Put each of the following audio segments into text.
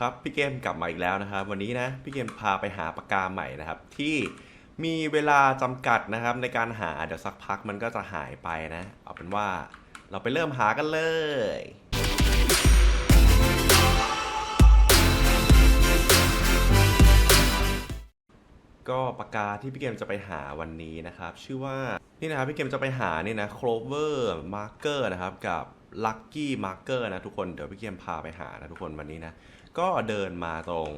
ครับพี่เกมกลับมาอีกแล้วนะครับ วันนี้นะพี่เกมพาไปหาปากกาใหม่นะครับ ที่มีเวลาจำกัดนะครับ ในการหาเดี๋ยวสักพักมันก็จะหายไปนะ เอาเป็นว่าเราไปเริ่มหากันเลยก็ปากกาที่พี่เกมจะไปหาวันนี้นะครับ ชื่อว่านี่นะครับพี่เกมจะไปหาเนี่ยนะ Clover Marker นะครับกับ Lucky Marker นะทุกคนเดี๋ยวพี่เกมพาไปหานะทุกคนวันนี้นะ ก็เดินมาตรง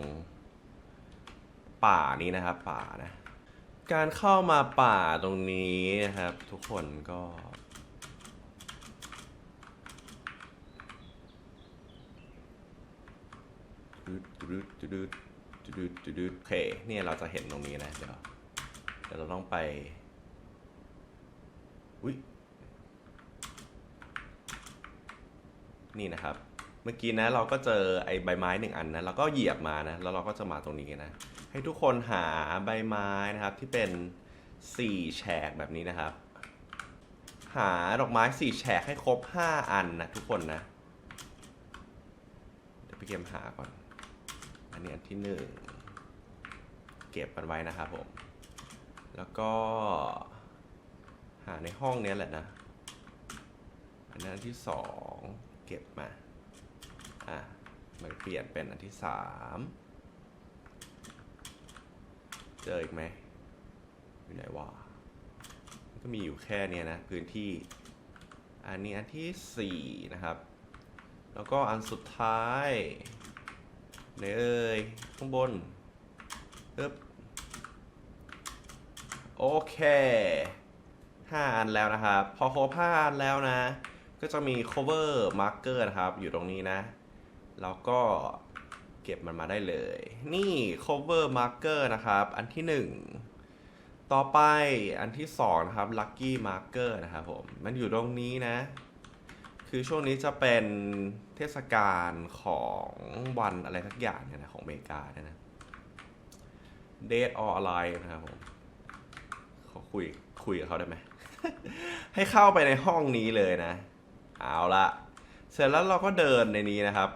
ป่านี้นะครับป่านะ การเข้ามาป่าตรงนี้นะครับ ทุกคนก็ดึดดึดดึดดึดดึดดึดโอเคเนี่ยเราจะเห็นตรงนี้นะ เดี๋ยวเดี๋ยวเราต้องไปอุ้ย นี่นะครับ เมื่อกี้นะเราก็เจอไอ้ใบไม้หนึ่งอันนะเราก็เหยียบมานะแล้วเราก็จะมาตรงนี้นะ ให้ทุกคนหาใบไม้นะครับที่เป็นสี่แฉกแบบนี้นะครับ หาดอกไม้สี่แฉกให้ครบห้าอันนะทุกคนนะเดี๋ยวพี่เกมหาก่อน อันนี้อันที่หนึ่งเก็บมันไว้นะครับผม แล้วก็หาในห้องนี้แหละนะ อันนั้นอันที่สอง เก็บมา อะ มันเปลี่ยนเป็นอันที่สามเจออีกไหมอยู่ไหนวะมันก็มีอยู่แค่เนี้ยนะ พื้นที่ อันนี้อันที่สี่นะครับ แล้วก็อันสุดท้ายไหนเอ่ยข้างบนปึ๊บโอเคห้าอันแล้วนะครับ พอครบห้าอันแล้วนะ ก็จะมี cover marker นะครับ อยู่ตรงนี้นะ แล้วก็เก็บมันมาได้เลย นี่ cover marker นะครับ อันที่หนึ่งต่อไปอันที่สองนะครับ lucky marker นะครับผม มันอยู่ตรงนี้นะ คือช่วงนี้จะเป็นเทศกาลของวันอะไรสักอย่างเนี่ยนะของอเมริกาเนี่ยนะ Dead or Alive นะครับผมขาคุยคุยกับเขาได้ไหม ให้เข้าไปในห้องนี้เลยนะ เอาละเสร็จแล้วเราก็เดินในนี้นะครับ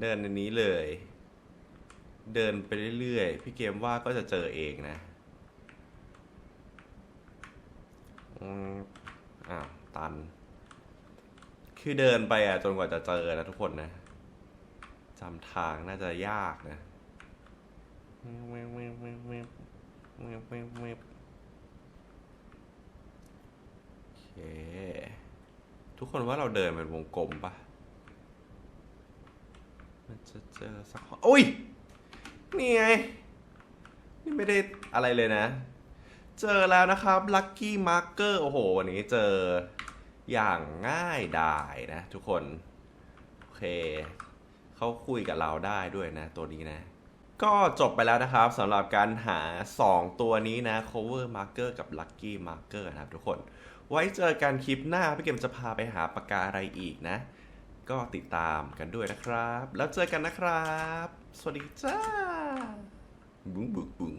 เดินในนี้เลย เดินไปเรื่อยๆ พี่เกมว่าก็จะเจอเองนะอืมอ้าวตัน คือเดินไปอะจนกว่าจะเจอนะทุกคนนะจำทางน่าจะยากนะโอ เค ทุกคนว่าเราเดินเป็นวงกลมปะมันจะเจอสักห้องอุ้ย นี่ไง นี่ไม่ได้อะไรเลยนะ เจอแล้วนะครับ Lucky Marker โอ้โห วันนี้เจออย่างง่ายดายนะ ทุกคน โอเค เขาคุยกับเราได้ด้วยนะ ตัวนี้นะก็จบไปแล้วนะครับสำหรับการหา 2 ตัวนี้นะ cover marker กับ lucky marker นะครับทุกคน ไว้เจอกันคลิปหน้าพี่เกมจะพาไปหาปากกาอะไรอีกนะ ก็ติดตามกันด้วยนะครับ แล้วเจอกันนะครับ สวัสดีจ้าบุ้งบุ้งบุ้ง